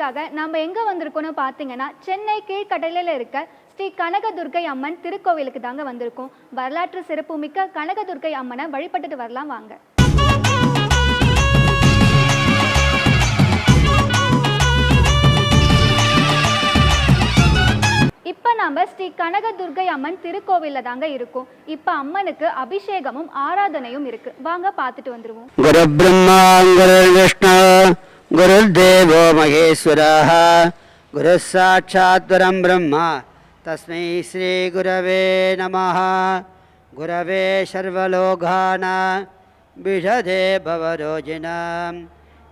நிகழ்ச்சிக்காக நம்ம எங்கே வந்திருக்கோம்னு பார்த்தீங்கன்னா சென்னை கீழ்கடலில் இருக்க ஸ்ரீ கனகதுர்கை அம்மன் திருக்கோவிலுக்கு தாங்க வந்திருக்கோம். வரலாற்று சிறப்புமிக்க கனகதுர்கை அம்மனை வழிபட்டுட்டு வரலாம் வாங்க. இப்போ நாம் ஸ்ரீ கனகதுர்கை அம்மன் திருக்கோவிலில் தாங்க இருக்கும். இப்போ அம்மனுக்கு அபிஷேகமும் ஆராதனையும் இருக்கு. வாங்க பார்த்துட்டு வந்துருவோம். गुरुर्देवो महेश्वरः। परं ब्रह्म। तस्मै श्रीगुरवे नमः। गुरवे सर्वलोकानां विषदे भवरोजिनां।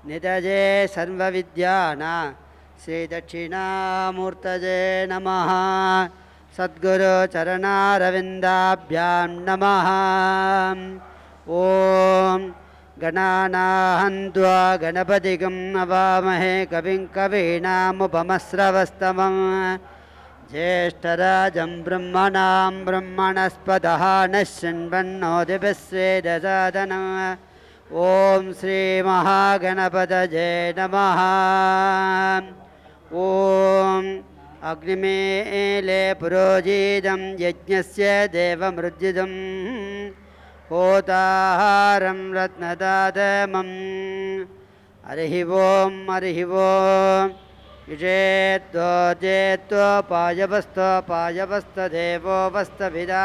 निधजे सर्वविद्यानां श्रीदक्षिणामूर्तये नमः। सद्गुरुचरणारविन्दाभ्यां नमः। ॐ गणानाहन्त्वा गणपतिगं नवामहे कविं कवीनामुपमस्रवस्तमं। ज्येष्ठराजं ब्रह्मणां ब्रह्मणस्पदः नः शृण्वन्नोदिभिस्वेदसादनम् ॐ श्रीमहागणपतये नमः। ॐ अग्निमेले पुरोजितं यज्ञस्य देवमृद्युदम् होताहारं रत्न ददमम् हरिः ओं हरिः ओं गिजे त्वो जे त्वपायवस्तोपायवस्त्व देवो वस्त्वभिदा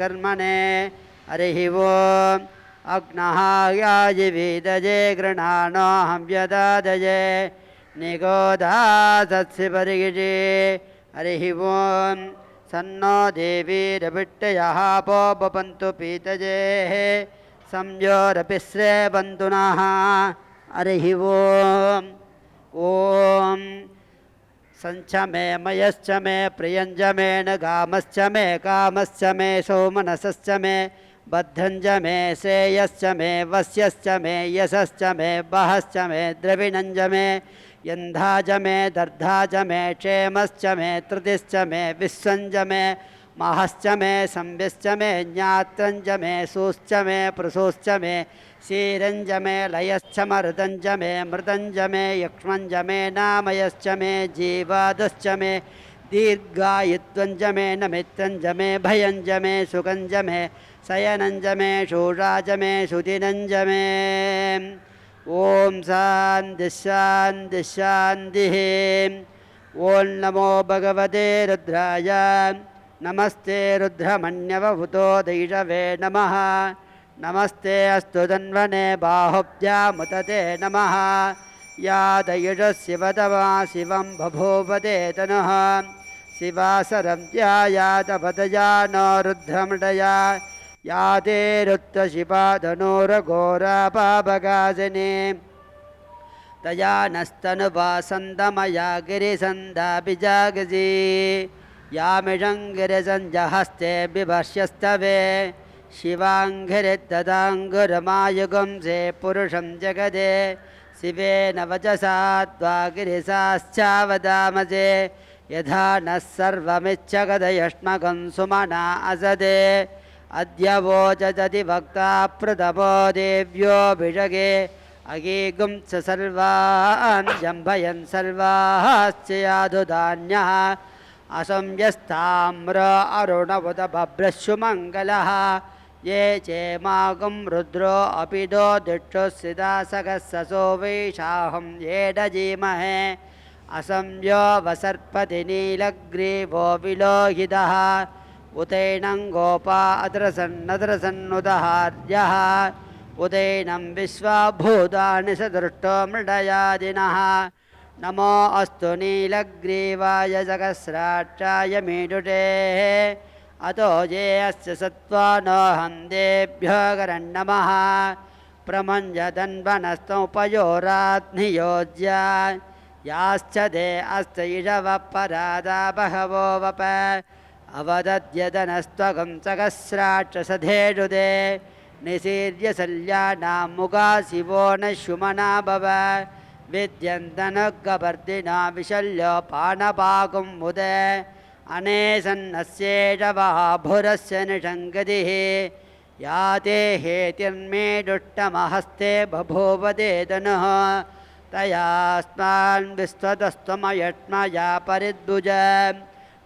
कर्मणे। हरिः ओं अग्नहा यायिभिदये गृहाणोऽहं यदादये निगोदासत्सि परिगिषे हरिः ओम् सन्नो देवीरभिट्टयः पोपन्तु पीतजेः। संयोरपि श्रेबन्तु नः हरिः ॐ ॐ सञ्च मे मयश्च मे प्रियञ्च मे न कामश्च मे कामश्च मे सौमनसश्च मे बद्धञ्च मे श्रेयश्च मे वस्यश्च मे यशश्च मे वहश्च मे द्रविणञ्च मे यन्धा च मे दर्धा च मे क्षेमश्च मे त्रुतिश्च मे विश्वञ्च मे महश्च मे संविश्च मे ज्ञात्रञ्च मे सूश्च मे प्रसूश्च मे क्षीरञ्च मे लयश्च मरुदञ्च मे मृदञ्च मे यक्ष्मञ्च मे नामयश्च मे जीवादश्च मे दीर्घायुत्वञ्च मे नमित्रञ्च मे भयञ्च मे सुखञ्च मे शयनञ्च मे च मे सुदिनञ्च मे ॐ शान्तिः शान्तिः शान्तिः। ॐ नमो भगवते रुद्राय। नमस्ते रुद्रमण्यवभूतो दैषवे नमः। नमस्ते अस्तु तन्वने बाहुभ्यामुतते नमः। या दयुषः शिवतमा शिवं बभूवते तनुः। शिवासरं ध्यायातपदया नो रुद्रमृडया या ते रुद्रशिपाधनुरघोरापापगासिनी तया नस्तनुपासन्दमया गिरिसन्दाभिजागसी यामिषं गिरिसञ्जहस्ते बिभर्ष्यस्तवे शिवाङ्घ्रिददाङ्गुरमायुगं से पुरुषं जगदे शिवेन वचसा त्वा गिरिसाश्चावदामसे यथा नः सर्वमिच्छगदयष्मकं सुमना असदे अद्यवोचति भक्ता प्रदपो देव्यो भिषगे अगीगुं स सर्वान् जम्भयन् सर्वाश्च याधुधान्यः असंयस्ताम्र अरुणवद ये चेमागं रुद्रो अपि दो दिक्षुस्थिदासगस्ससो वैशाहं येडजीमहे। असंयो वसर्पतिनीलग्रीवो विलोहितः। उतैनं गोपा अद्रसन्नद्रसन्नुदहार्यः उदैनं विश्वाभूतानि स दृष्टो मृडयादिनः। नमो अस्तु नीलग्रीवाय जगस्राक्षाय मीडुटेः। अतो ये अस्य सत्त्वा नोऽहं देभ्यो करन्नमः प्रमञ्जदन्वनस्तमुपयोराध्नियोज्य याश्च ते अस्त इषवः परादा बहवो वप अवदद्यदनस्त्वघं सकस्राक्षसधे निसीर्यशल्या नाम्मुगा शिवो न शुमना भव विद्यन्तनगवर्धिना विशल्यपानपाकुं मुदे अने निषङ्गतिः या ते हेतिन्मे दुट्टमहस्ते बभो वदे तनुः तयास्मान्विस्ततस्त्वमयष्मया परिद्भुज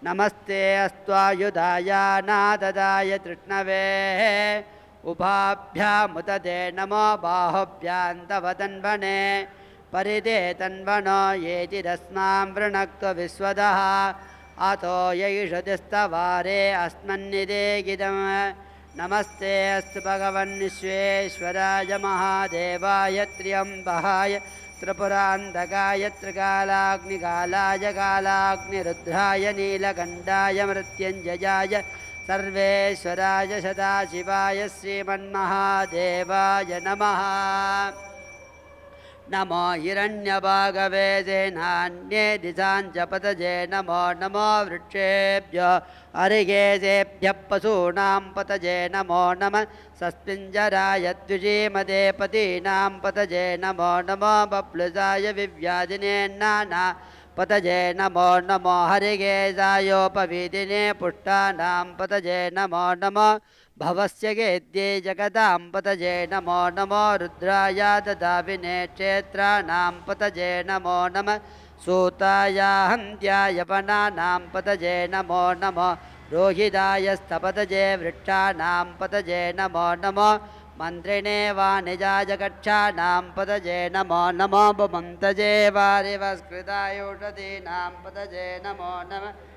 नमस्ते अस्त्वायुधाय नाददाय तृष्णवेः। उभाभ्यामुतदे नमो बाहुभ्यान्तवदन्वने। परिदे तन्वनो येतिरस्मां वृणक्तु विश्वदः। अतो यैष स्तवारे अस्मन्निदे गिदं नमस्ते अस्तु भगवन्निश्वेश्वराय महादेवाय त्र्यम्बहाय त्रिपुरान्तकाय त्रिकालाग्निकालाय कालाग्निरुद्राय नीलकण्ठाय मृत्युञ्जयाय सर्वेश्वराय सदाशिवाय श्रीमन्महादेवाय नमः नमो हिरण्यभागवे नान्ये दिशाञ्च पतजे नमो नमो वृक्षेभ्यो अरिगेशेभ्यः पशूनां पतजे नमो नमः सस्मिञ्जराय द्विजीमदे पतीनां पतजे नमो नमो बप्लुसाय विव्यादिने नाना पतजे नमो नमो हरिगेशायोपवीदिने पुष्टानां पतजे नमो नमो भवस्य गेद्ये जगदां पतजे नमो नमो रुद्राय ददाविने क्षेत्राणां पतजे नमो नमः सूताय हन्त्याय वनानां पतजे नमो नमो रोहिताय स्तपतजे वृक्षाणां पतजे नमो नमो मन्त्रिणे वाणिजाय कक्षाणां पतजे नमो नमो बुमन्तजे वारिवस्कृतायोषधीनां पतजे नमो नमः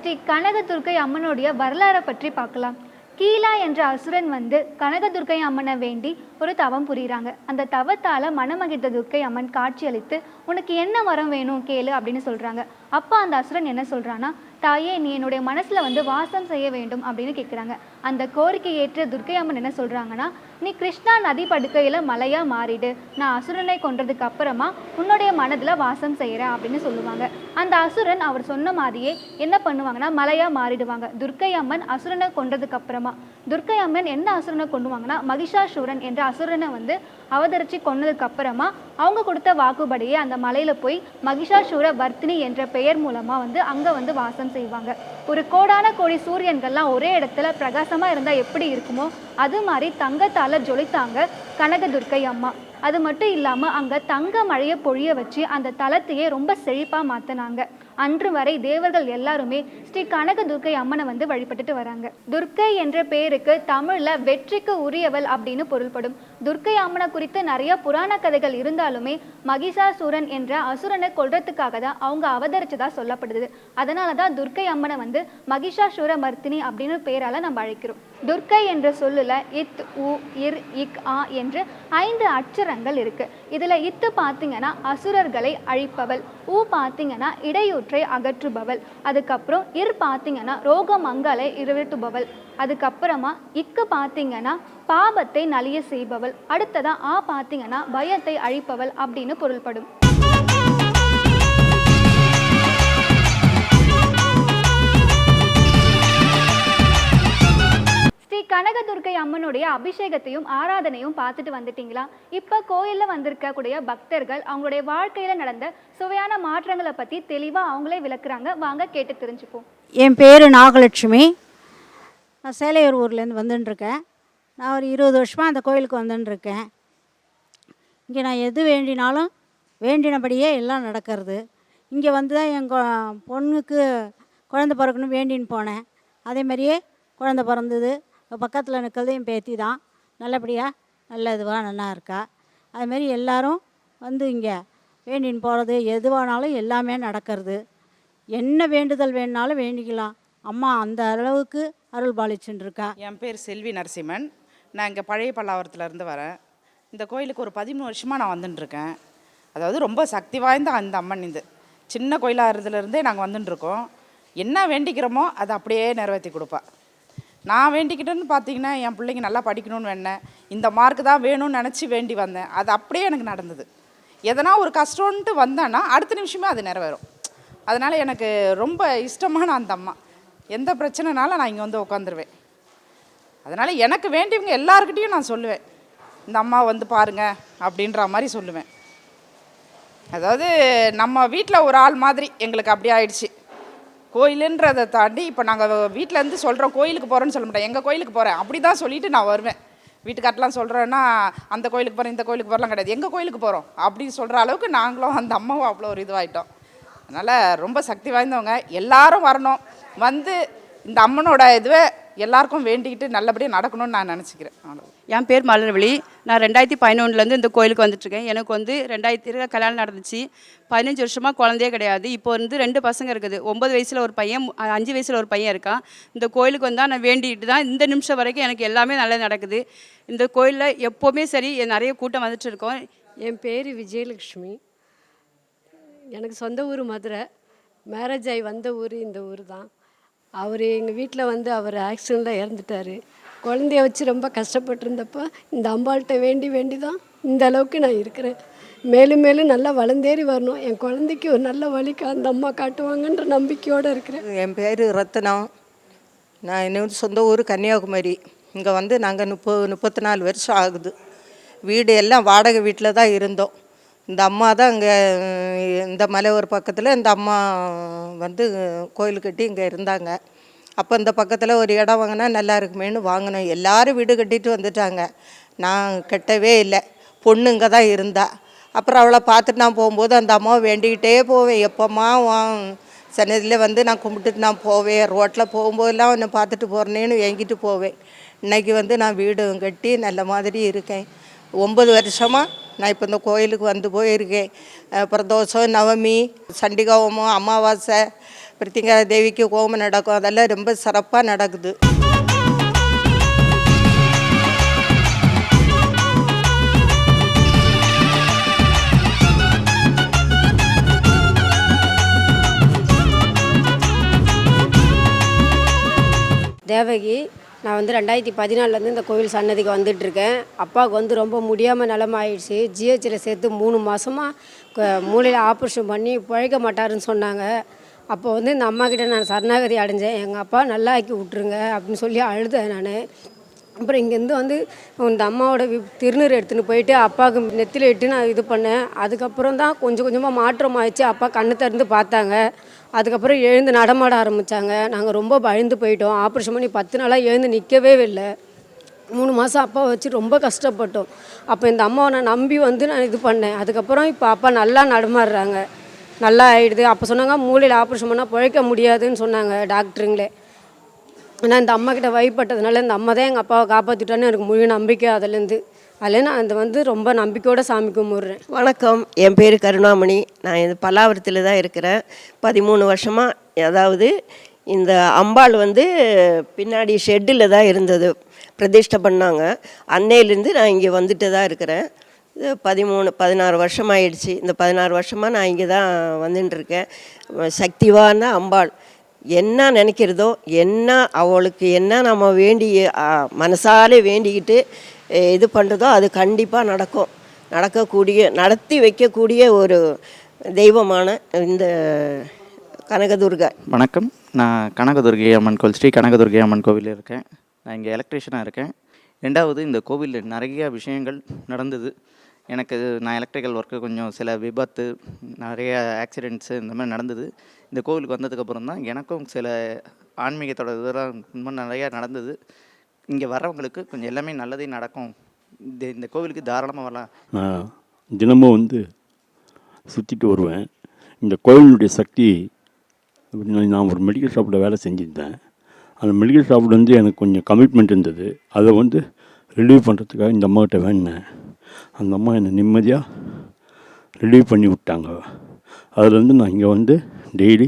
ஸ்ரீ கனகதுர்க்கை அம்மனுடைய வரலாறை பற்றி பார்க்கலாம். கீழா என்ற அசுரன் வந்து கனகதுர்க்கை அம்மனை வேண்டி ஒரு தவம் புரிகிறாங்க அந்த தவத்தால் மனமகிழ்ந்த துர்க்கை அம்மன் காட்சியளித்து உனக்கு என்ன மரம் வேணும் கேளு அப்படின்னு சொல்கிறாங்க அப்போ அந்த அசுரன் என்ன சொல்கிறான்னா தாயே நீ என்னுடைய மனசில் வந்து வாசம் செய்ய வேண்டும் அப்படின்னு கேட்குறாங்க அந்த கோரிக்கை ஏற்ற துர்க்கை அம்மன் என்ன சொல்கிறாங்கன்னா நீ கிருஷ்ணா நதி படுக்கையில் மலையாக மாறிடு. நான் அசுரனை கொன்றதுக்கு அப்புறமா உன்னுடைய மனதில் வாசம் செய்கிறேன் அப்படின்னு சொல்லுவாங்க. அந்த அசுரன் அவர் சொன்ன மாதிரியே என்ன பண்ணுவாங்கன்னா மலையாக மாறிடுவாங்க. துர்க்கை அம்மன் அசுரனை கொன்றதுக்கு அப்புறமா. துர்க்கை அம்மன் என்ன அசுரனை கொண்டுவாங்கன்னா மகிஷாசூரன் என்ற அசுரனை வந்து அவதரிச்சு கொன்னதுக்கு அப்புறமா அவங்க கொடுத்த வாக்குப்படியே அந்த மலையில் போய் மகிஷாசுர வர்த்தினி என்ற பெயர் மூலமாக வந்து அங்கே வந்து வாசம் செய்வாங்க. ஒரு கோடான கோடி சூரியன்கள்லாம் ஒரே இடத்துல பிரகாசம் இருந்தா எப்படி இருக்குமோ அது மாதிரி தங்கத்தால ஜொலித்தாங்க கனகதுர்க்கை அம்மா. அது மட்டும் இல்லாம அங்க தங்க மழையை பொழிய வச்சு அந்த தலத்தையே ரொம்ப செழிப்பா மாத்தினாங்க. அன்று வரை தேவர்கள் எல்லாருமே ஸ்ரீ கனக துர்க்கை அம்மனை வந்து வழிபட்டுட்டு வராங்க. துர்க்கை என்ற பேருக்கு தமிழ்ல வெற்றிக்கு உரியவள் அப்படின்னு பொருள்படும். துர்க்கை அம்மனை குறித்து நிறைய புராண கதைகள் இருந்தாலுமே மகிஷாசூரன் என்ற அசுரனை கொல்றதுக்காக தான் அவங்க அவதரிச்சதா சொல்லப்படுது. அதனால தான் துர்க்கை அம்மனை வந்து மகிஷாசூர மர்த்தினி அப்படின்னு பேரால நம்ம அழைக்கிறோம். துர்க்கை என்ற சொல்லுல இத் உ இர் இக் ஆ என்று ஐந்து அட்சரங்கள் இருக்கு. இதுல இத்து பார்த்தீங்கன்னா அசுரர்களை அழிப்பவள் ஊ பார்த்தீங்கன்னா இடையூற்றை அகற்றுபவள் அதுக்கப்புறம் இர் பார்த்தீங்கன்னா ரோகமங்களை இருட்டுபவள். அதுக்கப்புறமா இக்கு பார்த்தீங்கன்னா பாபத்தை நலிய செய்பவள். அடுத்ததா ஆ பார்த்தீங்கன்னா பயத்தை அழிப்பவள் அப்படின்னு பொருள்படும். ஸ்ரீ கனகதுர்கை அம்மனுடைய அபிஷேகத்தையும் ஆராதனையும் பார்த்துட்டு வந்துட்டீங்களா? இப்போ கோயிலில் வந்திருக்கக்கூடிய பக்தர்கள் அவங்களுடைய வாழ்க்கையில் நடந்த சுவையான மாற்றங்களை பற்றி தெளிவாக அவங்களே விளக்குறாங்க. வாங்க கேட்டு தெரிஞ்சுப்போம். என் பேர் நாகலட்சுமி. நான் சேலையூர் ஊர்லேருந்து வந்துட்டுருக்கேன் நான் ஒரு இருபது வருஷமாக அந்த கோயிலுக்கு வந்துட்டுருக்கேன் இங்கே நான் எது வேண்டினாலும் வேண்டினபடியே எல்லாம் நடக்கிறது. இங்கே வந்து தான் என் பொண்ணுக்கு குழந்த பிறக்கணும் வேண்டின்னு போனேன். அதே மாதிரியே குழந்த பிறந்தது. பக்கத்தில் நிற்கிறது என் பேத்தி தான். நல்லபடியாக நல்ல இதுவாக நல்லா இருக்கா. அதுமாரி எல்லாரும் வந்து இங்கே வேண்டின்னு போகிறது எதுவானாலும் எல்லாமே நடக்கிறது. என்ன வேண்டுதல் வேணுனாலும் வேண்டிக்கலாம். அம்மா அந்த அளவுக்கு அருள் பாலிச்சுன்னு இருக்கா என் பேர் செல்வி நரசிம்மன். நான் இங்கே பழைய பல்லாவரத்துலேருந்து வரேன். இந்த கோயிலுக்கு ஒரு பதிமூணு வருஷமாக நான் வந்துட்டுருக்கேன் அதாவது ரொம்ப சக்தி வாய்ந்த அந்த அம்மன் இது. சின்ன கோயிலாக இருந்ததுலேருந்தே நாங்கள் வந்துட்டுருக்கோம் என்ன வேண்டிக்கிறோமோ அதை அப்படியே நிறைவேற்றி கொடுப்பா. நான் வேண்டிக்கிட்டேன்னு பார்த்தீங்கன்னா என் பிள்ளைங்க நல்லா படிக்கணும்னு வேணேன். இந்த மார்க் தான் வேணும்னு நினச்சி வேண்டி வந்தேன். அது அப்படியே எனக்கு நடந்தது. எதனா ஒரு கஷ்டம்ன்ட்டு வந்தேன்னா அடுத்த நிமிஷமே அது நிறைவேறும். அதனால் எனக்கு ரொம்ப இஷ்டமான அந்த அம்மா. எந்த பிரச்சனைனாலும் நான் இங்கே வந்து உட்காந்துருவேன் அதனால் எனக்கு வேண்டியவங்க எல்லாருக்கிட்டேயும் நான் சொல்லுவேன். இந்த அம்மா வந்து பாருங்கள் அப்படின்ற மாதிரி சொல்லுவேன். அதாவது நம்ம வீட்டில் ஒரு ஆள் மாதிரி எங்களுக்கு அப்படி ஆயிடுச்சு. கோயிலுன்றதை தாண்டி இப்போ நாங்கள் வீட்டிலேருந்து சொல்கிறோம் கோயிலுக்கு போகிறோன்னு சொல்ல மாட்டேன் எங்கள் கோயிலுக்கு போகிறேன் அப்படி தான் சொல்லிட்டு நான் வருவேன். வீட்டுக்காட்டெலாம் சொல்கிறோன்னா அந்த கோயிலுக்கு போகிறேன் இந்த கோயிலுக்கு போகிறலாம் கிடையாது. எங்கள் கோயிலுக்கு போகிறோம் அப்படின்னு சொல்கிற அளவுக்கு நாங்களும் அந்த அம்மாவும் அவ்வளோ ஒரு இதுவாகிட்டோம் அதனால் ரொம்ப சக்தி வாய்ந்தவங்க. எல்லாரும் வரணும். வந்து இந்த அம்மனோட இதுவை எல்லாருக்கும் வேண்டிக்கிட்டு நல்லபடியாக நடக்கணும்னு நான் நினச்சிக்கிறேன். என் பேர் மலர்விழி. நான் ரெண்டாயிரத்தி பதினொன்றுலேருந்து இந்த கோயிலுக்கு வந்துட்டுருக்கேன். எனக்கு வந்து ரெண்டாயிரத்தி கல்யாணம் நடந்துச்சு. பதினஞ்சு வருஷமாக குழந்தையே கிடையாது. இப்போ வந்து ரெண்டு பசங்க இருக்குது. ஒம்பது வயசில் ஒரு பையன் அஞ்சு வயசில் ஒரு பையன் இருக்கான். இந்த கோயிலுக்கு வந்தால் நான் வேண்டிட்டு தான் இந்த நிமிஷம் வரைக்கும் எனக்கு எல்லாமே நல்லது நடக்குது. இந்த கோயிலில் எப்போவுமே சரி நிறைய கூட்டம் வந்துட்டு இருக்கோம் என் பேர் விஜயலக்ஷ்மி எனக்கு சொந்த ஊர் மதுரை. மேரேஜ் ஆகி வந்த ஊர் இந்த ஊர் தான். அவர் எங்கள் வீட்டில் வந்து அவர் ஆக்சிடெண்ட்டில் இறந்துட்டார். குழந்தைய வச்சு ரொம்ப கஷ்டப்பட்டிருந்தப்போ இந்த அம்பாள்கிட்ட வேண்டி வேண்டி தான் இந்த அளவுக்கு நான் இருக்கிறேன். மேலும் மேலும் நல்லா வளர்ந்தேறி வரணும். என் குழந்தைக்கு ஒரு நல்ல வழிக்கு அந்த அம்மா காட்டுவாங்கன்ற நம்பிக்கையோடு இருக்கிறேன். என் பேர் ரத்னம் நான் என்னோட சொந்த ஊர் கன்னியாகுமரி. இங்கே வந்து நாங்கள் முப்பது முப்பத்தி நாலு வருஷம் ஆகுது. வீடு எல்லாம் வாடகை வீட்டில் தான் இருந்தோம். இந்த அம்மா தான் இங்கே இந்த மலை ஒரு பக்கத்தில் இந்த அம்மா வந்து கோயில் கட்டி இங்கே இருந்தாங்க. அப்போ இந்த பக்கத்தில் ஒரு இடம் வாங்கினா நல்லா இருக்குமேன்னு வாங்கினோம். எல்லாரும் வீடு கட்டிட்டு வந்துட்டாங்க. நான் கட்டவே இல்லை. பொண்ணு இங்கே தான் இருந்தா. அப்புறம் அவளை பார்த்துட்டு நான் போகும்போது அந்த அம்மாவை வேண்டிக்கிட்டே போவேன். எப்போம்மா உன் சன்னதியில் வந்து நான் கும்பிட்டுட்டு நான் போவேன். ரோட்டில் போகும்போதெல்லாம் உன்னை பார்த்துட்டு போகிறேன்னு ஏங்கிட்டு போவேன். இன்றைக்கி வந்து நான் வீடு கட்டி நல்ல மாதிரி இருக்கேன். ஒம்பது வருஷமாக நான் இப்போ இந்த கோயிலுக்கு வந்து போயிருக்கேன். பிரதோஷம் நவமி சண்டிகோமம் அமாவாசை பிரித்திங்கா தேவிக்கு ஹோமம் நடக்கும். அதெல்லாம் ரொம்ப சிறப்பாக நடக்குது. தேவகி நான் வந்து ரெண்டாயிரத்தி பதினாலேருந்து இந்த கோவில் சன்னதிக்கு வந்துட்டுருக்கேன். அப்பாவுக்கு வந்து ரொம்ப முடியாமல் நிலமாயிடுச்சு. ஜிஹெச்சில் சேர்த்து மூணு மாதமாக மூளையில் ஆப்ரேஷன் பண்ணி பிழைக்க மாட்டாருன்னு சொன்னாங்க. அப்போ வந்து இந்த அம்மாக்கிட்ட நான் சரணாகதி அடைஞ்சேன். எங்கள் அப்பா நல்லா ஆக்கி விட்ருங்க அப்படின்னு சொல்லி அழுதேன் நான். அப்புறம் இங்கேருந்து வந்து இந்த அம்மாவோட திருநீர் எடுத்துன்னு போயிட்டு அப்பாவுக்கு நெத்தியில் இட்டு நான் இது பண்ணேன். அதுக்கப்புறம் தான் கொஞ்சம் கொஞ்சமாக மாற்றம் ஆயிடுச்சு அப்பா கண்ணை திறந்து பார்த்தாங்க. அதுக்கப்புறம் எழுந்து நடமாட ஆரம்பித்தாங்க நாங்கள் ரொம்ப பயந்து போயிட்டோம். ஆப்ரேஷன் பண்ணி பத்து நாளாக எழுந்து நிற்கவே இல்லை. மூணு மாதம் அப்பா வச்சு ரொம்ப கஷ்டப்பட்டோம். அப்போ இந்த அம்மாவை நான் நம்பி வந்து நான் இது பண்ணேன். அதுக்கப்புறம் இப்போ அப்பா நல்லா நடமாடுறாங்க. நல்லா ஆயிடுது. அப்போ சொன்னாங்க மூளையில் ஆப்ரேஷன் பண்ணால் பிழைக்க முடியாதுன்னு சொன்னாங்க டாக்டருங்களே. ஆனால் இந்த அம்மா கிட்ட வழிபட்டதுனால இந்த அம்மா தான் எங்கள் அப்பாவை காப்பாற்றிட்டான்னு எனக்கு முழு நம்பிக்கை அதுலேருந்து அதில் நான் அந்த வந்து ரொம்ப நம்பிக்கையோட சாமி கும்பிட்றேன். வணக்கம். என் பேர் கருணாமணி. நான் இது பல்லாவரத்தில் தான் இருக்கிறேன். பதிமூணு வருஷமாக அதாவது இந்த அம்பாள் வந்து பின்னாடி ஷெட்டில் தான் இருந்தது. பிரதிஷ்டை பண்ணாங்க. அன்னையிலேருந்து நான் இங்கே வந்துட்டு தான் இருக்கிறேன். இது பதிமூணு பதினாறு வருஷம் ஆயிடுச்சு. இந்த பதினாறு வருஷமாக நான் இங்கே தான் வந்துட்டுருக்கேன் சக்திவான அம்பாள். என்ன நினைக்கிறதோ என்ன அவளுக்கு என்ன நம்ம வேண்டிய மனசாலே வேண்டிக்கிட்டு இது பண்ணுறதோ அது கண்டிப்பாக நடக்கும். நடக்கக்கூடிய நடத்தி வைக்கக்கூடிய ஒரு தெய்வமான இந்த கனகதுர்கா. வணக்கம். நான் கனகதுர்கை அம்மன் கோவில் ஸ்ரீ கனகதுர்கை அம்மன் கோவிலில் இருக்கேன். நான் இங்கே எலக்ட்ரிஷனாக இருக்கேன். ரெண்டாவது இந்த கோவிலில் நிறைய விஷயங்கள் நடந்தது. எனக்கு நான் எலக்ட்ரிக்கல் ஒர்க்கு கொஞ்சம் சில விபத்து நிறைய ஆக்சிடெண்ட்ஸு இந்த மாதிரி நடந்தது. இந்த கோவிலுக்கு வந்ததுக்கப்புறம் தான் எனக்கும் சில ஆன்மீகத்தோட இதெல்லாம் ரொம்ப நிறையா நடந்தது. இங்கே வர்றவங்களுக்கு கொஞ்சம் எல்லாமே நல்லதே நடக்கும். இந்த இந்த கோவிலுக்கு தாராளமாக வரலாம். நான் தினமும் வந்து சுற்றிட்டு வருவேன். இந்த கோயிலுடைய சக்தி எப்படின்னா, நான் ஒரு மெடிக்கல் ஷாப்பில் வேலை செஞ்சுருந்தேன். அந்த மெடிக்கல் ஷாப்பில் வந்து எனக்கு கொஞ்சம் கமிட்மெண்ட் இருந்தது. அதை வந்து ரிலீவ் பண்ணுறதுக்காக இந்த அம்மாகிட்ட வேண்டினேன் அந்த அம்மா என்னை நிம்மதியாக ரிலீவ் பண்ணி விட்டாங்க. அதுலேருந்து நான் இங்கே வந்து டெய்லி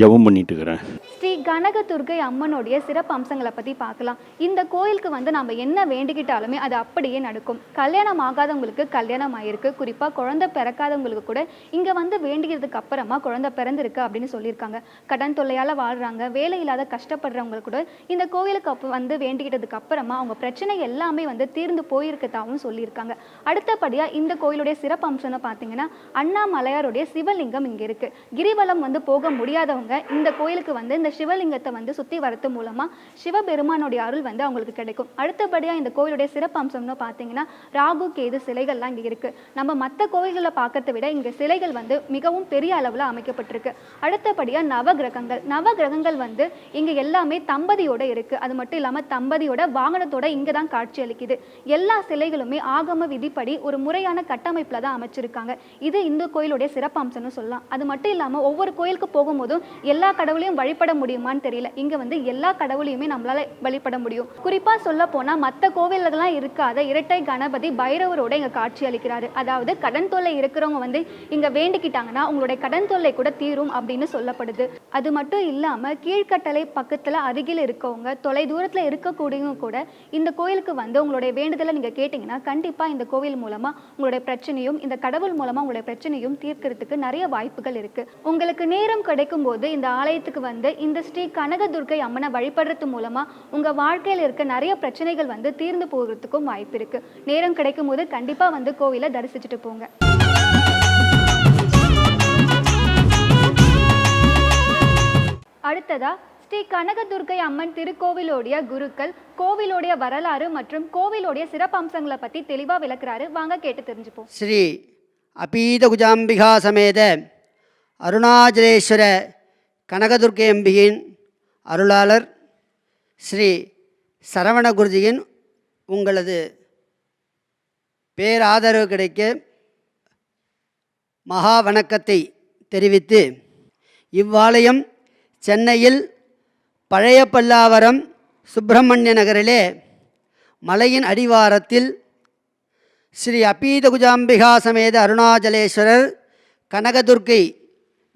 ஜெபம் பண்ணிட்டு இருக்கிறேன். ஸ்ரீ கனகதுர்கை அம்மனுடைய சிறப்பு அம்சங்களை பற்றி பார்க்கலாம். இந்த கோயிலுக்கு வந்து நம்ம என்ன வேண்டிக்கிட்டாலுமே அது அப்படியே நடக்கும். கல்யாணம் ஆகாதவங்களுக்கு கல்யாணம் ஆயிருக்கு. குறிப்பாக குழந்தை பிறக்காதவங்களுக்கு கூட இங்கே வந்து வேண்டிக்கிறதுக்கு அப்புறமா குழந்தை பிறந்திருக்கு அப்படின்னு சொல்லியிருக்காங்க. கடன் தொல்லையால் வாழ்கிறாங்க வேலை இல்லாத கஷ்டப்படுறவங்க கூட இந்த கோயிலுக்கு அப்போ வந்து வேண்டிக்கிட்டதுக்கு அப்புறமா அவங்க பிரச்சனை எல்லாமே வந்து தீர்ந்து போயிருக்கதாகவும் சொல்லியிருக்காங்க. அடுத்தபடியாக இந்த கோயிலுடைய சிறப்பு அம்சம்னு பார்த்தீங்கன்னா அண்ணாமலையாருடைய சிவலிங்கம் இங்கே இருக்குது கிரிவலம் வந்து போக முடியாதவங்க இந்த கோயிலுக்கு வந்து இந்த சிவ சிவலிங்கத்தை வந்து சுற்றி வரது மூலமாக சிவபெருமானுடைய அருள் வந்து அவங்களுக்கு கிடைக்கும். அடுத்தபடியாக இந்த கோவிலுடைய சிறப்பம்சம்னு பார்த்தீங்கன்னா ராகு கேது சிலைகள்லாம் இங்கே இருக்குது நம்ம மற்ற கோவில்களை பார்க்கறத விட இங்கே சிலைகள் வந்து மிகவும் பெரிய அளவில் அமைக்கப்பட்டிருக்கு. அடுத்தபடியாக நவகிரகங்கள். நவகிரகங்கள் வந்து இங்கே எல்லாமே தம்பதியோட இருக்குது அது மட்டும் இல்லாமல் தம்பதியோட வாகனத்தோட இங்கே தான் காட்சி அளிக்குது. எல்லா சிலைகளுமே ஆகம விதிப்படி ஒரு முறையான கட்டமைப்பில் தான் அமைச்சிருக்காங்க. இது இந்த கோயிலுடைய சிறப்பம்சம்னு சொல்லலாம். அது மட்டும் இல்லாமல் ஒவ்வொரு கோயிலுக்கு போகும்போதும் எல்லா கடவுளையும் வழிபட முடியும். முடியுமான்னு தெரியல. இங்கே வந்து எல்லா கடவுளையுமே நம்மளால வழிபட முடியும். குறிப்பாக சொல்ல போனால் மற்ற கோவில்கள்லாம் இருக்காத இரட்டை கணபதி பைரவரோட இங்கே காட்சி அளிக்கிறாரு. அதாவது கடன் தொல்லை இருக்கிறவங்க வந்து இங்கே வேண்டிக்கிட்டாங்கன்னா உங்களுடைய கடன் தொல்லை கூட தீரும் அப்படின்னு சொல்லப்படுது. அது மட்டும் இல்லாமல் கீழ்கட்டளை பக்கத்தில் அருகில் இருக்கவங்க தொலை தூரத்தில் இருக்கக்கூடியவங்க கூட இந்த கோயிலுக்கு வந்து உங்களுடைய வேண்டுதலை நீங்கள் கேட்டிங்கன்னா கண்டிப்பாக இந்த கோவில் மூலமாக உங்களுடைய பிரச்சனையும் இந்த கடவுள் மூலமாக உங்களுடைய பிரச்சனையும் தீர்க்கிறதுக்கு நிறைய வாய்ப்புகள் இருக்குது உங்களுக்கு நேரம் கிடைக்கும் போது இந்த ஆலயத்துக்கு வந்து இந்த ஸ்ரீ கனகதுர்க்கை அம்மனை வழிபடுறது மூலமாக உங்கள் வாழ்க்கையில் இருக்க நிறைய பிரச்சனைகள் வந்து தீர்ந்து போகிறதுக்கும் வாய்ப்பு இருக்குது நேரம் கிடைக்கும் போது கண்டிப்பாக வந்து கோவிலை தரிசிச்சுட்டு போங்க. அடுத்ததா ஸ்ரீ கனகதுர்க்கை அம்மன் திருக்கோவிலோடைய குருக்கள் கோவிலோடைய வரலாறு மற்றும் கோவிலோடைய சிறப்பம்சங்களை பற்றி தெளிவாக விளக்குறாரு. வாங்க கேட்டு தெரிஞ்சுப்போம். ஸ்ரீ அபீத குஜாம்பிகா சமேத அருணாச்சலேஸ்வர கனகதுர்க்கை எம்பியின் அருளாளர் ஸ்ரீ சரவண குருஜியின் உங்களது பேராதரவு கிடைக்க மகா வணக்கத்தை தெரிவித்து இவ்வாலயம் சென்னையில் பழைய பல்லாவரம் சுப்பிரமணிய நகரிலே மலையின் அடிவாரத்தில் ஸ்ரீ அப்பீதகுஜாம்பிகா சமேத அருணாச்சலேஸ்வரர் கனகதுர்க்கை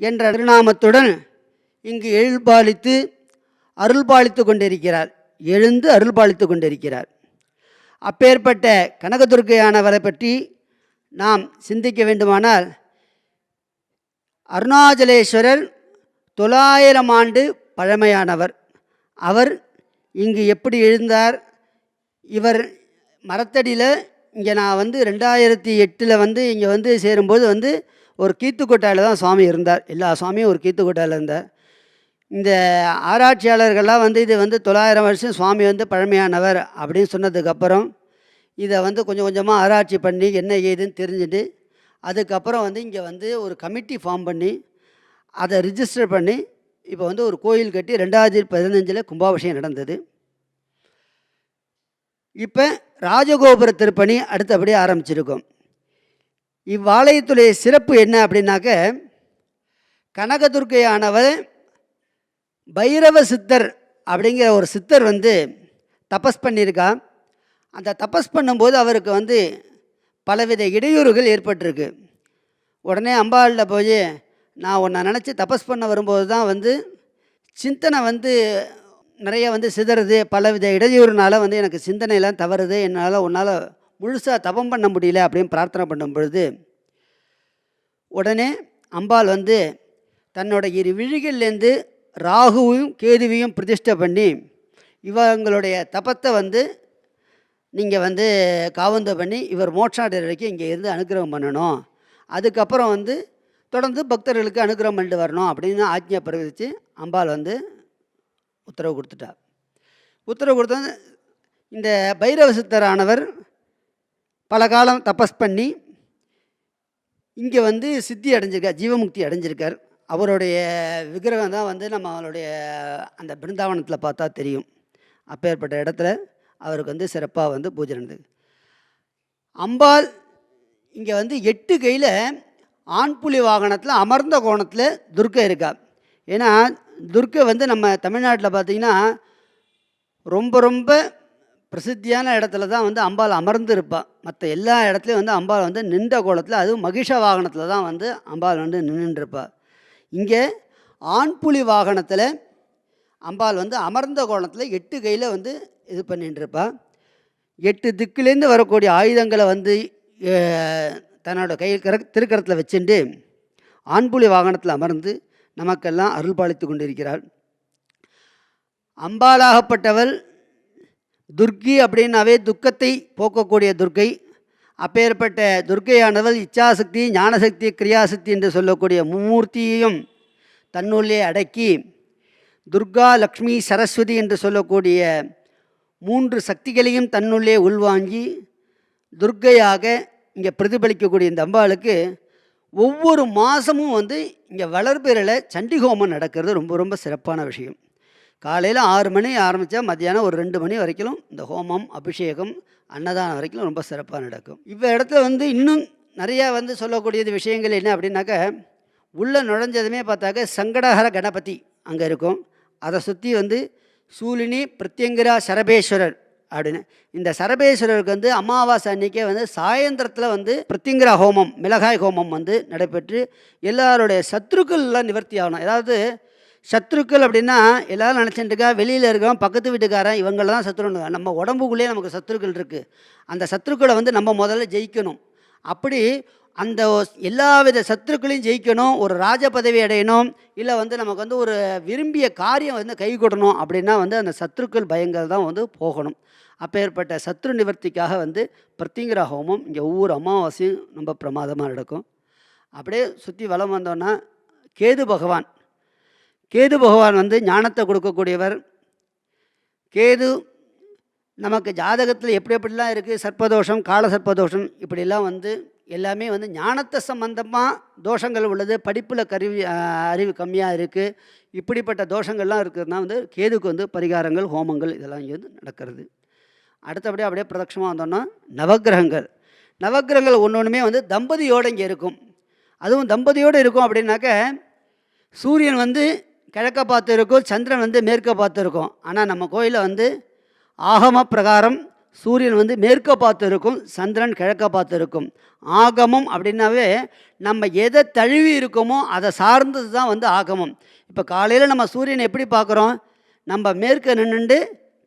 என்ற திருநாமத்துடன் இங்கு எழுபாலித்து அருள்பாலித்து கொண்டிருக்கிறார். எழுந்து அருள்பாலித்து கொண்டிருக்கிறார். அப்பேற்பட்ட கனகதுர்க்கையானவரை பற்றி நாம் சிந்திக்க வேண்டுமானால் அருணாச்சலேஸ்வரர் தொள்ளாயிரம் ஆண்டு பழமையானவர். அவர் இங்கு எப்படி எழுந்தார்? இவர் மரத்தடியில் இங்கே நான் வந்து ரெண்டாயிரத்தி எட்டில் வந்து இங்கே வந்து சேரும்போது வந்து ஒரு கீத்துக்கொட்டாயில் தான் சுவாமி இருந்தார். எல்லா சுவாமியும் ஒரு கீத்துக்கொட்டாயில் இருந்தார். இந்த ஆராய்ச்சியாளர்கள்லாம் வந்து இது வந்து தொள்ளாயிரம் வருஷம் சுவாமி வந்து பழமையானவர் அப்படின்னு சொன்னதுக்கப்புறம் இதை வந்து கொஞ்சம் கொஞ்சமாக ஆராய்ச்சி பண்ணி என்ன ஏதுன்னு தெரிஞ்சுட்டு அதுக்கப்புறம் வந்து இங்கே வந்து ஒரு கமிட்டி ஃபார்ம் பண்ணி அதை ரிஜிஸ்டர் பண்ணி இப்போ வந்து ஒரு கோயில் கட்டி ரெண்டாயிரத்தி பதினஞ்சில் கும்பாபிஷேகம் நடந்தது. இப்போ ராஜகோபுர திருப்பணி அடுத்தபடி ஆரம்பிச்சிருக்கோம். இவ்வாலயத்துடைய சிறப்பு என்ன அப்படின்னாக்க கனகதுர்க்கையானவர் பைரவ சித்தர் அப்படிங்கிற ஒரு சித்தர் வந்து தபஸ் பண்ணியிருக்கா. அந்த தபஸ் பண்ணும்போது அவருக்கு வந்து பலவித இடையூறுகள் ஏற்பட்டிருக்கு. உடனே அம்பாளில் போய் நான் உன்னை நினச்சி தபஸ் பண்ண வரும்போது தான் வந்து சிந்தனை வந்து நிறைய வந்து சிதறுது. பலவித இடையூறுனால வந்து எனக்கு சிந்தனையெல்லாம் தவறுது. என்னால் உன்னால் முழுசாக தபம் பண்ண முடியல அப்படின்னு பிரார்த்தனை பண்ணும் பொழுது உடனே அம்பாள் வந்து தன்னோட இரு விழிகள்லேருந்து ராகுவையும் கேதுவையும் பிரதிஷ்டை பண்ணி இவங்களுடைய தபத்தை வந்து நீங்கள் வந்து காவந்தம் பண்ணி இவர் மோட்சாடர் வரைக்கும் இங்கே இருந்து அனுக்கிரகம் பண்ணணும். அதுக்கப்புறம் வந்து தொடர்ந்து பக்தர்களுக்கு அனுகிரகம் பண்ணிட்டு வரணும் அப்படின்னு ஆஜ்ஞை பிரவித்து அம்பாள் வந்து உத்தரவு கொடுத்துட்டா. உத்தரவு கொடுத்தது இந்த பைரவ சித்தரானவர் பல காலம் தபஸ் பண்ணி இங்கே வந்து சித்தி அடைஞ்சிருக்கார் ஜீவமுக்தி அடைஞ்சிருக்கார். அவருடைய விக்கிரகம் தான் வந்து நம்ம அந்த பிருந்தாவனத்தில் பார்த்தா தெரியும். அப்பேற்பட்ட இடத்துல அவருக்கு வந்து சிறப்பாக வந்து பூஜை நடந்தது. அம்பாள் இங்கே வந்து எட்டு கையில் ஆண் புலி வாகனத்தில் அமர்ந்த கோணத்தில் துர்க்கை இருக்கா. ஏன்னா துர்க்கை வந்து நம்ம தமிழ்நாட்டில் பார்த்திங்கன்னா ரொம்ப ரொம்ப பிரசித்தியான இடத்துல தான் வந்து அம்பாள் அமர்ந்து இருப்பாள் மற்ற எல்லா இடத்துலையும் வந்து அம்பாள் வந்து நின்ற கோலத்தில் அதுவும் மகிஷ வாகனத்தில் தான் வந்து அம்பாள் வந்து நின்றுருப்பாள் இங்கே ஆண் புலி வாகனத்தில் அம்பாள் வந்து அமர்ந்த கோணத்தில் எட்டு கையில் வந்து இது பண்ணிட்டுருப்பா எட்டு திக்குலேருந்து வரக்கூடிய ஆயுதங்களை வந்து தன்னோட கையில் கர திருக்கரத்தில் வச்சுட்டு ஆண்புலி வாகனத்தில் அமர்ந்து நமக்கெல்லாம் அருள் பாலித்து கொண்டிருக்கிறாள். அம்பாளாகப்பட்டவள் துர்க்கி அப்படின்னாவே துக்கத்தை போக்கக்கூடிய துர்க்கை அப்பேற்பட்ட துர்க்கையானவள் இச்சாசக்தி ஞானசக்தி கிரியாசக்தி என்று சொல்லக்கூடிய மும்மூர்த்தியையும் தன்னுள்ளே அடக்கி துர்கா லக்ஷ்மி சரஸ்வதி என்று சொல்லக்கூடிய மூன்று சக்திகளையும் தன்னுள்ளே உள்வாங்கி துர்க்கையாக இங்கே பிரதிபலிக்கக்கூடிய இந்த அம்பாளுக்கு ஒவ்வொரு மாதமும் வந்து இங்கே வளர்பிறையில் சண்டி ஹோமம் நடக்கிறது. ரொம்ப ரொம்ப சிறப்பான விஷயம். காலையில் ஆறு மணி ஆரம்பித்தா மத்தியானம் ஒரு ரெண்டு மணி வரைக்கும் இந்த ஹோமம் அபிஷேகம் அன்னதானம் வரைக்கும் ரொம்ப சிறப்பாக நடக்கும். இப்போ இடத்துல வந்து இன்னும் நிறையா வந்து சொல்லக்கூடியது விஷயங்கள் என்ன அப்படின்னாக்க உள்ளே நுழைஞ்சதுமே பார்த்தாக்க சங்கடஹர கணபதி அங்கே இருக்கும். அதை சுற்றி வந்து சூலினி பிரத்யங்கரா சரபேஸ்வரர் அப்படின்னு. இந்த சரபேஸ்வரருக்கு வந்து அமாவாசை அன்றைக்கே வந்து சாயந்தரத்தில் வந்து பிரத்திங்கிரா ஹோமம் மிளகாய் ஹோமம் வந்து நடைபெற்று எல்லாருடைய சத்ருக்கள்லாம் நிவர்த்தி ஆகணும். அதாவது சத்ருக்கள் அப்படின்னா எல்லோரும் நினச்சிட்டுருக்கா வெளியில் இருக்கோம் பக்கத்து வீட்டுக்காரன் இவங்கள தான் சத்ருன்னு நம்ம உடம்புக்குள்ளேயே நமக்கு சத்ருக்கள் இருக்குது அந்த சத்ருக்களை வந்து நம்ம முதல்ல ஜெயிக்கணும். அப்படி அந்த எல்லாவித சத்துருக்களையும் ஜெயிக்கணும் ஒரு ராஜ பதவி அடையணும் இல்லை வந்து நமக்கு வந்து ஒரு விரும்பிய காரியம் வந்து கை கொடணும் அப்படின்னா வந்து அந்த சத்துருக்கள் பயங்கள் தான் வந்து போகணும். அப்பேற்பட்ட சத்ரு நிவர்த்திக்காக வந்து பிரத்திங்கிற ஹோமம் இங்கே ஒவ்வொரு அமாவாசையும் ரொம்ப பிரமாதமாக நடக்கும். அப்படியே சுற்றி வளம் வந்தோன்னா கேது பகவான். கேது பகவான் வந்து ஞானத்தை கொடுக்கக்கூடியவர். கேது நமக்கு ஜாதகத்தில் எப்படி எப்படிலாம் இருக்குது சர்ப்பதோஷம் கால சர்ப்பதோஷம் இப்படிலாம் வந்து எல்லாமே வந்து ஞானத்தை சம்பந்தமாக தோஷங்கள் உள்ளது. படிப்பில் கருவி அறிவு கம்மியாக இருக்குது இப்படிப்பட்ட தோஷங்கள்லாம் இருக்கிறதுனா வந்து கேதுக்கு வந்து பரிகாரங்கள் ஹோமங்கள் இதெல்லாம் இங்கே வந்து நடக்கிறது. அடுத்தபடியே அப்படியே பிரதட்சமாக வந்தோம்னா நவக்கிரகங்கள். நவக்கிரகங்கள் ஒன்று ஒன்றுமே வந்து தம்பதியோடு இங்கே இருக்கும். அதுவும் தம்பதியோடு இருக்கும் அப்படின்னாக்க சூரியன் வந்து கிழக்க பார்த்து இருக்கும் சந்திரன் வந்து மேற்க பார்த்து இருக்கும் ஆனால் நம்ம கோயிலில் வந்து ஆகம பிரகாரம் சூரியன் வந்து மேற்க பார்த்து இருக்கும் சந்திரன் கிழக்க பார்த்து இருக்கும் ஆகமம் அப்படின்னாவே நம்ம எதை தழுவி இருக்கோமோ அதை சார்ந்தது தான் வந்து ஆகமம். இப்போ காலையில் நம்ம சூரியனை எப்படி பார்க்குறோம்? நம்ம மேற்க நின்றுண்டு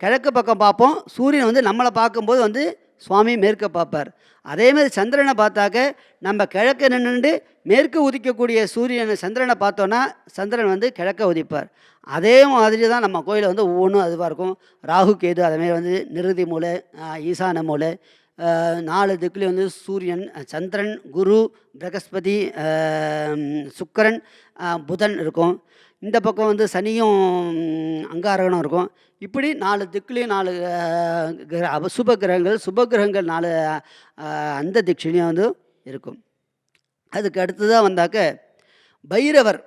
கிழக்கு பக்கம் பார்ப்போம். சூரியன் வந்து நம்மளை பார்க்கும்போது வந்து சுவாமி மேற்க பார்ப்பார். அதேமாதிரி சந்திரனை பார்த்தாக்க நம்ம கிழக்க நின்றுண்டு மேற்கு உதிக்கக்கூடிய சூரியனை சந்திரனை பார்த்தோன்னா சந்திரன் வந்து கிழக்க உதிப்பார். அதே மாதிரி தான் நம்ம கோயிலில் வந்து ஒவ்வொன்றும் அதுவாக இருக்கும். ராகு கேது அதேமாரி வந்து நிருதி மூலை ஈசான மூலை நாலு திக்குலேயும் வந்து சூரியன் சந்திரன் குரு பிரகஸ்பதி சுக்கரன் சுக்கிரன் புதன் இருக்கும். இந்த பக்கம் வந்து சனியும் அங்காரகனும் இருக்கும். இப்படி நாலு திக்குலேயும் நாலு கிர- சுப கிரகங்கள் சுப கிரகங்கள் நாலு அந்த திக்ஷிலையும் வந்து இருக்கும். அதுக்கு அடுத்ததாக வந்தாக்க பைரவர்.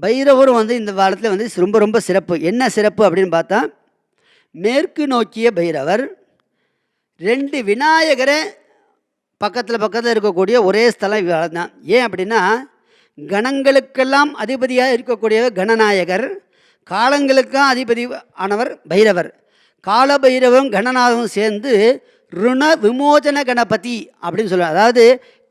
பைரவரும் வந்து இந்த காலத்தில் வந்து ரொம்ப ரொம்ப சிறப்பு. என்ன சிறப்பு அப்படின்னு பார்த்தா மேற்கு நோக்கிய பைரவர் ரெண்டு விநாயகரை பக்கத்தில் பக்கத்தில் இருக்கக்கூடிய ஒரே ஸ்தலம் தான் ஏன் அப்படின்னா கணங்களுக்கெல்லாம் அதிபதியாக இருக்கக்கூடியவர் கணநாயகர் காலங்களுக்கும் அதிபதி ஆனவர் பைரவர். கால பைரவரும் கணநாதரும் சேர்ந்து ருண விமோசன கணபதி அப்படின்னு சொல்லுவார் அதாவது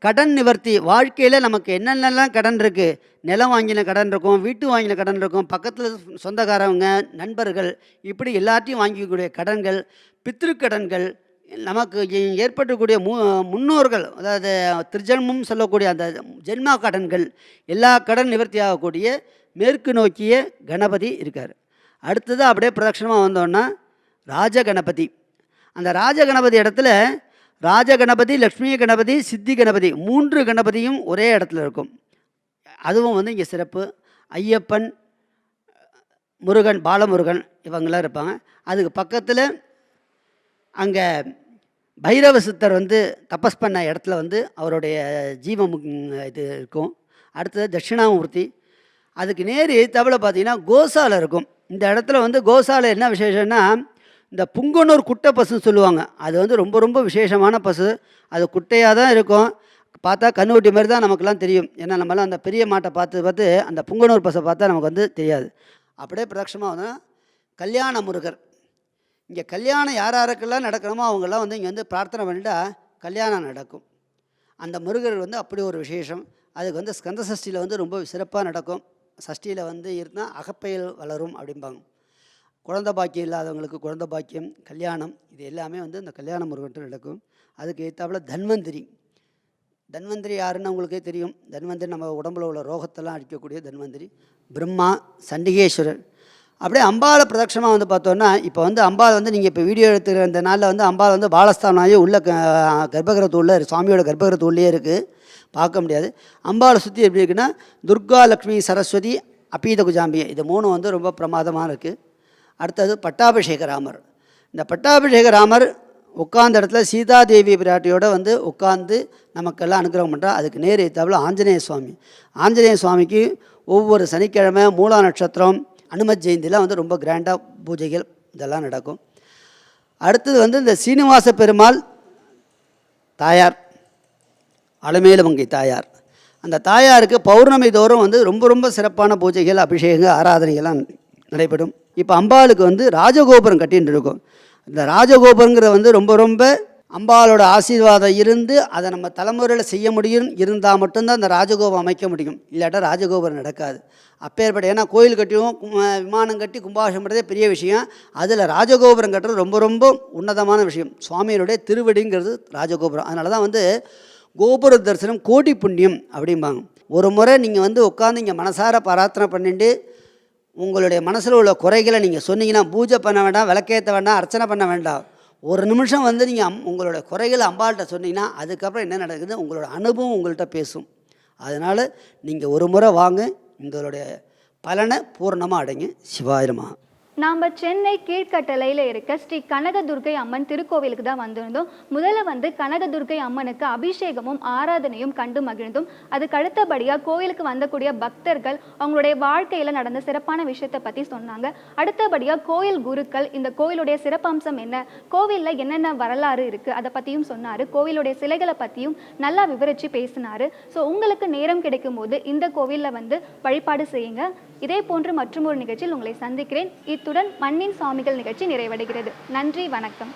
கடன் நிவர்த்தி. வாழ்க்கையில் நமக்கு என்னென்னலாம் கடன் இருக்குது நிலம் வாங்கின கடன் இருக்கும் வீட்டு வாங்கின கடன் இருக்கும் பக்கத்தில் சொந்தக்காரவங்க நண்பர்கள் இப்படி எல்லாத்தையும் வாங்கிக்கக்கூடிய கடன்கள் பித்திருக்கடன்கள் நமக்கு ஏற்பட்டக்கூடிய மு முன்னோர்கள் அதாவது திருஜன்மம் சொல்லக்கூடிய அந்த ஜென்மா கடன்கள் எல்லா கடன் நிவர்த்தி ஆகக்கூடிய மேற்கு நோக்கிய கணபதி இருக்கார். அடுத்தது அப்படியே பிரதட்சணமாக வந்தோன்னா ராஜ கணபதி அந்த ராஜ கணபதி இடத்துல ராஜ கணபதி லக்ஷ்மி கணபதி சித்தி கணபதி மூன்று கணபதியும் ஒரே இடத்துல இருக்கும். அதுவும் வந்து இங்கே சிறப்பு. ஐயப்பன் முருகன் பாலமுருகன் இவங்களாம் இருப்பாங்க. அதுக்கு பக்கத்தில் அங்கே பைரவ சித்தர் வந்து தபஸ் பண்ண இடத்துல வந்து அவருடைய ஜீவம் இது இருக்கும். அடுத்தது தட்சிணாமூர்த்தி. அதுக்கு நேர் எதிர்த்தாப்புல பார்த்தீங்கன்னா கோசாலை இருக்கும். இந்த இடத்துல வந்து கோசாலை என்ன விசேஷம்னா இந்த புங்கனூர் குட்டை பசுன்னு சொல்லுவாங்க. அது வந்து ரொம்ப ரொம்ப விசேஷமான பசு. அது குட்டையாக தான் இருக்கும். பார்த்தா கண்ணுக்குட்டி மாதிரி தான் நமக்குலாம் தெரியும். ஏன்னா நம்மளாம் அந்த பெரிய மாட்டை பார்த்து பார்த்து அந்த புங்கனூர் பசை பார்த்தா நமக்கு வந்து தெரியாது. அப்படியே பிரதட்சமாக வந்து கல்யாண முருகர். இங்கே கல்யாணம் யார் யாருக்கெல்லாம் நடக்கணுமோ அவங்கெல்லாம் வந்து இங்கே வந்து பிரார்த்தனை பண்ணிட்டா கல்யாணம் நடக்கும். அந்த முருகர் வந்து அப்படி ஒரு விசேஷம். அதுக்கு வந்து ஸ்கந்த சஷ்டியில் வந்து ரொம்ப சிறப்பாக நடக்கும். சஷ்டியில் வந்து இருந்தால் அகப்பையில் வளரும் அப்படிம்பாங்க. குழந்த பாக்கியம் இல்லாதவங்களுக்கு குழந்த பாக்கியம் கல்யாணம் இது எல்லாமே வந்து இந்த கல்யாண முருகன்ட்டு நடக்கும். அதுக்கு ஏற்றாப்புல தன்வந்திரி. தன்வந்திரி யாருன்னு உங்களுக்கே தெரியும். தன்வந்திரி நம்ம உடம்புல உள்ள ரோகத்தெல்லாம் அடிக்கக்கூடிய தன்வந்திரி. பிரம்மா சண்டிகேஸ்வரர். அப்படியே அம்பாவை பிரதட்சமாக வந்து பார்த்தோன்னா இப்போ வந்து அம்பாள் வந்து நீங்கள் இப்போ வீடியோ எடுத்துக்கிற இந்த நாளில் வந்து அம்பாள் வந்து பாலஸ்தானாகி உள்ள க- சுவாமியோட கர்ப்பகிரத்துள்ளே இருக்குது பார்க்க முடியாது. அம்பாவை சுற்றி எப்படி இருக்குன்னா துர்கா லக்ஷ்மி சரஸ்வதி அப்பீத குஜாம்பியை இது மூணும் வந்து ரொம்ப பிரமாதமாக இருக்குது அடுத்தது பட்டாபிஷேக ராமர். இந்த பட்டாபிஷேக ராமர் உட்கார்ந்த இடத்துல சீதாதேவி பிராட்டியோட வந்து உட்கார்ந்து நமக்கெல்லாம் அனுகிரகம் பண்ணுறா அதுக்கு நேர் எத்தாப்புல ஆஞ்சநேய சுவாமி. ஆஞ்சநேய சுவாமிக்கு ஒவ்வொரு சனிக்கிழமை மூலா நட்சத்திரம் அனுமத் ஜெயந்திலாம் வந்து ரொம்ப கிராண்டாக பூஜைகள் இதெல்லாம் நடக்கும். அடுத்தது வந்து இந்த சீனிவாச பெருமாள் தாயார் அலமேலமங்கை தாயார். அந்த தாயாருக்கு பௌர்ணமி தோறும் வந்து ரொம்ப ரொம்ப சிறப்பான பூஜைகள் அபிஷேகங்கள் ஆராதனைகள்லாம் நடைபெறும். இப்போ அம்பாளுக்கு வந்து ராஜகோபுரம் கட்டின்னு இருக்கும். இந்த ராஜகோபுரங்கிறது வந்து ரொம்ப ரொம்ப அம்பாளோட ஆசீர்வாதம் இருந்து அதை நம்ம தலைமுறையில் செய்ய முடியும் இருந்தால் மட்டும்தான் அந்த ராஜகோபுரம் அமைக்க முடியும். இல்லாட்டா ராஜகோபுரம் நடக்காது. அப்பேற்பட்ட ஏன்னா கோயில் கட்டியும் விமானம் கட்டி கும்பாபிஷேகம் பண்ணுறதே பெரிய விஷயம். அதில் ராஜகோபுரம் கட்டுறது ரொம்ப ரொம்ப உன்னதமான விஷயம். சுவாமியினுடைய திருவடிங்கிறது ராஜகோபுரம். அதனால தான் வந்து கோபுர தரிசனம் கோடி புண்ணியம் அப்படிம்பாங்க. ஒரு முறை நீங்கள் வந்து உட்காந்து இங்கே மனசார பிரார்த்தனை பண்ணிட்டு உங்களுடைய மனசில் உள்ள குறைகளை நீங்கள் சொன்னீங்கன்னா பூஜை பண்ண வேண்டாம் விளக்கேற்ற வேண்டாம் அர்ச்சனை பண்ண வேண்டாம். ஒரு நிமிஷம் வந்து நீங்கள் அம் உங்களோட குறைகளை அம்பாள்கிட்ட சொன்னீங்கன்னா அதுக்கப்புறம் என்ன நடக்குது? உங்களோட அனுபவம் உங்கள்கிட்ட பேசும். அதனால் நீங்கள் ஒரு முறை வாங்க. உங்களுடைய பலனை பூர்ணமாக அடைங்க. சிவாயிரமாக நாம் சென்னை கீழ்கட்டளையில் இருக்க ஸ்ரீ கனகதுர்க்கை அம்மன் திருக்கோவிலுக்கு தான் வந்திருந்தோம். முதல்ல வந்து கனகதுர்க்கை அம்மனுக்கு அபிஷேகமும் ஆராதனையும் கண்டு மகிழ்ந்தோம். அதுக்கு அடுத்தபடியாக கோவிலுக்கு வந்தக்கூடிய பக்தர்கள் அவங்களுடைய வாழ்க்கையில் நடந்த சிறப்பான விஷயத்தை பற்றி சொன்னாங்க. அடுத்தபடியாக கோயில் குருக்கள் இந்த கோவிலுடைய சிறப்பம்சம் என்ன கோவிலில் என்னென்ன வரலாறு இருக்குது அதை பற்றியும் சொன்னார். கோவிலுடைய சிலைகளை பற்றியும் நல்லா விவரித்து பேசினார். ஸோ உங்களுக்கு நேரம் கிடைக்கும் போது இந்த கோவிலில் வந்து வழிபாடு செய்யுங்க. இதே போன்று மற்றும் ஒரு நிகழ்ச்சியில் உங்களை சந்திக்கிறேன். இத்துடன் மண்ணின் சாமிகள் நிகழ்ச்சி நிறைவடைகிறது. நன்றி வணக்கம்.